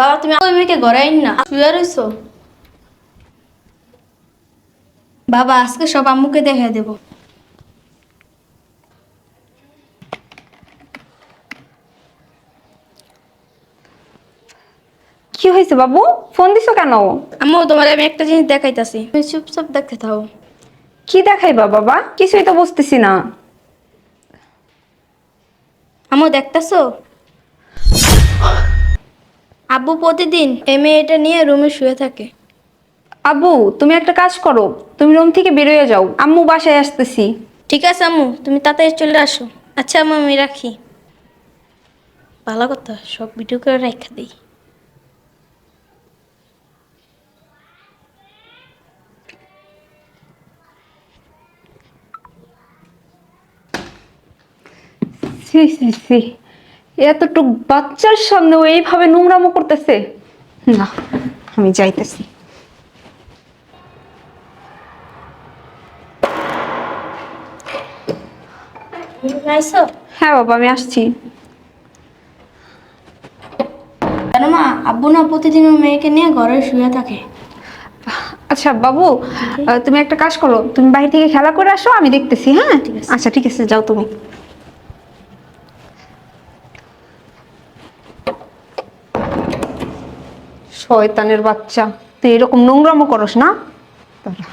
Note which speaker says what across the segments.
Speaker 1: বাবা তুমি ওই মেয়েকে আইন না। শুয়ে রইছো? বাবা আজকে সব আম্মুকে দেখে দেব।
Speaker 2: কি হয়েছে বাবু? ফোন দিছো কেন?
Speaker 1: আম্মু তোমার আমি একটা জিনিস দেখাইতাছি। তুমি চুপচাপ দেখতে থাও।
Speaker 2: কি দেখাইবা বাবা? কিছুই তো বুঝতেছি না।
Speaker 1: আম্মু দেখতেছো? আব্বু প্রতিদিন এই মেয়েটা নিয়ে রুমে শুয়ে থাকে।
Speaker 2: আব্বু তুমি একটা কাজ করো। তুমি রুম থেকে বেরোয় যাও। আম্মু বাসায় আসতেছি।
Speaker 1: ঠিক আছে আম্মু তুমি তাড়াতাড়ি চলে আসো। আচ্ছা আম্মু আমি রাখি। ভালো কথা সব ভিডিও করে রেখা দিই।
Speaker 2: সি সি সি এতটুক বাচ্চার সামনে ও এইভাবে নোংরামো করতেছে? না আমি যাইতেছি। হ্যাঁ বাবা আমি আসছি।
Speaker 1: কেন মা? আব্বু না প্রতিদিন ওই মেয়েকে নিয়ে ঘরে শুয়ে থাকে।
Speaker 2: আচ্ছা বাবু তুমি একটা কাজ করো। তুমি বাইরে থেকে খেলা করে আসো আমি দেখতেছি হ্যাঁ? আচ্ছা ঠিক আছে যাও তুমি। শয়তানের বাচ্চা। তুই এরকম নোংরামো করস না? দাঁড়া।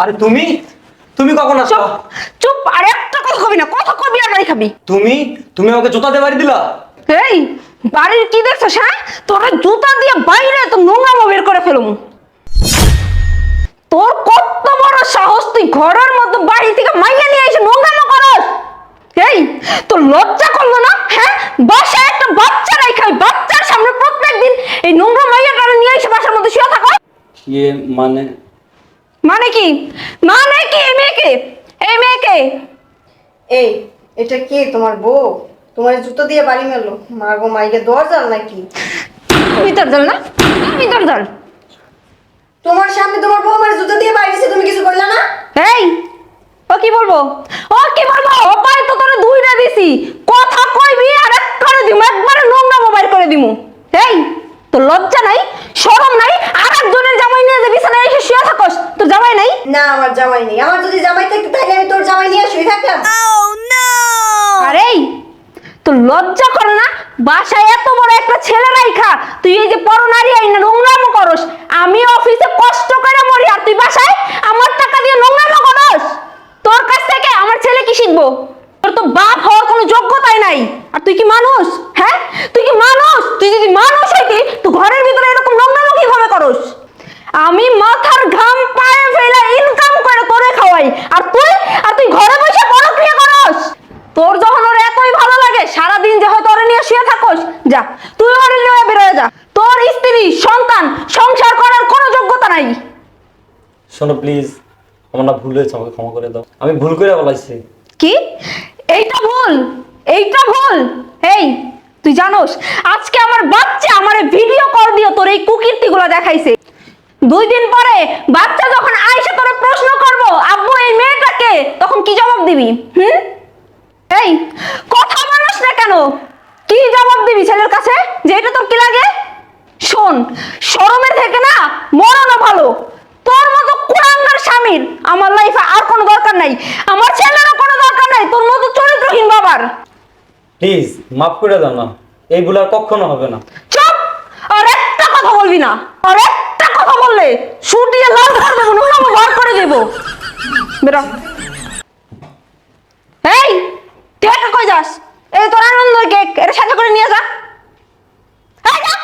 Speaker 3: আরে তুমি? তুমি কখন আসছো?
Speaker 2: চুপ চুপ আর একটা কথা কবি না কথা কবি আর নাই খাবি।
Speaker 3: তুমি? তুমি আমাকে জুতা দিয়ে বাড়ি দিলা?
Speaker 2: এই বাড়ির কি দেখছিস হ্যাঁ? তোরা জুতা দিয়ে বাইরে তো নোংরামো বের করে ফেলুম। তোর কত বড় সাহস তুই ঘরের মধ্যে বাড়ি থেকে মাইয়া নিয়ে এসে নোংরামো করস? এই তোর লজ্জা করল না? হ্যাঁ? বাসায় একটা বাচ্চা নাই খাই বাচ্চার সামনে প্রত্যেকদিন এই নোংরা মাইয়াটা নিয়ে এসে বাসার মধ্যে শুয়ে থাকো
Speaker 3: ইয়ে মানে?
Speaker 2: মানে কি? মানে কি এই মেয়েকে? এই মেয়েকে?
Speaker 4: এই এটা কে? তোমার বউ? তোমার জুতো দিয়ে বাড়ি মেলো মা গো মাইকে দরজাল নাকি?
Speaker 2: ভিতর দল না? ভিতর দল
Speaker 4: তোমার সামনে তোমার বউ আমার জুতো দিয়ে বাড়ি তুমি কিছু করলে না?
Speaker 2: এই ও কি বলব? ও কি বলব? ও পাই তো তোরে দুইটা দিছি। কথা কইবি আর এক করে দিমু একবারে নোংরা মোবাইল করে দিমু। এই তোর লজ্জা নাই? শরম নাই? আর একজনের জামাই নিয়ে যে বিছানায় এসে শুয়ে থাকস তোর জামাই নাই?
Speaker 4: না আমার জামাই নেই। আমার যদি জামাই থাকতো তাহলে আমি তোর জামাই নিয়ে শুয়ে থাকতাম
Speaker 2: আরে এই, তোর লজ্জা করে না, বাসায় এত বড় একটা ছেলে রাইখা, তুই এই যে পরনারী আইন নোংরামো করস। আমি অফিসে কষ্ট করে মরি, আর তুই বাসায় আমার টাকা দিয়ে নোংরামো করস। তোর কাছ থেকে আমার ছেলে কি শিখব? তোর তো বাপ হওয়ার কোনো যোগ্যতাই নাই। আর তুই কি মানুষ? হ্যাঁ? তুই কি মানুষ? তুই যদি মানুষ হইতি তুই ঘরের ভিতরে এরকম নোংরামো কীভাবে করস? আমি মাথার ঘাম পায়ে ফেলে ইনকাম করে তোরে খাওয়াই আর তুই আর তুই ঘরে বসে বড় ক্রিয়া করস তোর যখন ওর এতই ভালো লাগে সারাদিন যে হয়তো ওরে নিয়ে শুয়ে থাকোস যা তুই ওরে নিয়ে বেরোয় যা তোর স্ত্রী সন্তান সংসার করার কোনো যোগ্যতা নাই।
Speaker 3: শোনো প্লিজ আমার না ভুল হয়েছে আমাকে ক্ষমা করে দাও। আমি ভুল করে বলাইছি।
Speaker 2: কি? এইটা ভুল এইটা ভুল। এই তুই জানোস আজকে আমার বাচ্চা আমার ভিডিও কল দিয়ে তোর এই কুকীর্তিগুলো দেখাইছে। দুই দিন পরে বাচ্চা যখন আইসে তোরে প্রশ্ন করব আব্বু এই মেয়েটাকে তখন কি জবাব দিবি? হুম? এই কথা বলিস না কেন? কি জবাব দিবি ছেলের কাছে? যে এটা শরমের থেকে না মরণও ভালো। তোর মতো কুড়াঙ্গার স্বামীর আমার লাইফে আর কোনো দরকার নাই। আমার ছেলেরও কোনো দরকার নাই তোর মতো চরিত্রহীন বাবার।
Speaker 3: প্লিজ মাফ করে দাও না। এই ভুল আর কখনো হবে না।
Speaker 2: চুপ! আর একটা কথা বলবি না। আর একটা কথা বললে শুটিয়ে লাল করে দেবো নুন বার করে দেবো। বেরো। এই কেক কই যাস? এই তোর আনন্দ কেক এটা সাথে করে নিয়ে যা এই যা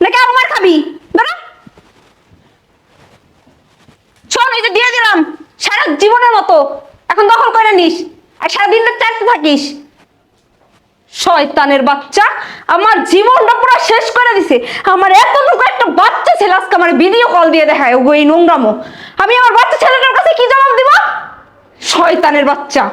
Speaker 2: নাকি আর মার খাবি? শোন, এই যে দিয়ে দিলাম। সারা জীবনের মতো। এখন দখল করে নিস। আর সারাদিনটা চাইতে থাকিস। শয়তানের বাচ্চা, আমার জীবনটা পুরো শেষ করে দিছে। আমার এতটুকু একটা বাচ্চা ছেলে আজকে আমার ভিডিও কল দিয়ে দেখায়, ওগো এই নোংরামো। আমি আমার বাচ্চা ছেলেটার কাছে কি জবাব দিব? শয়তানের বাচ্চা।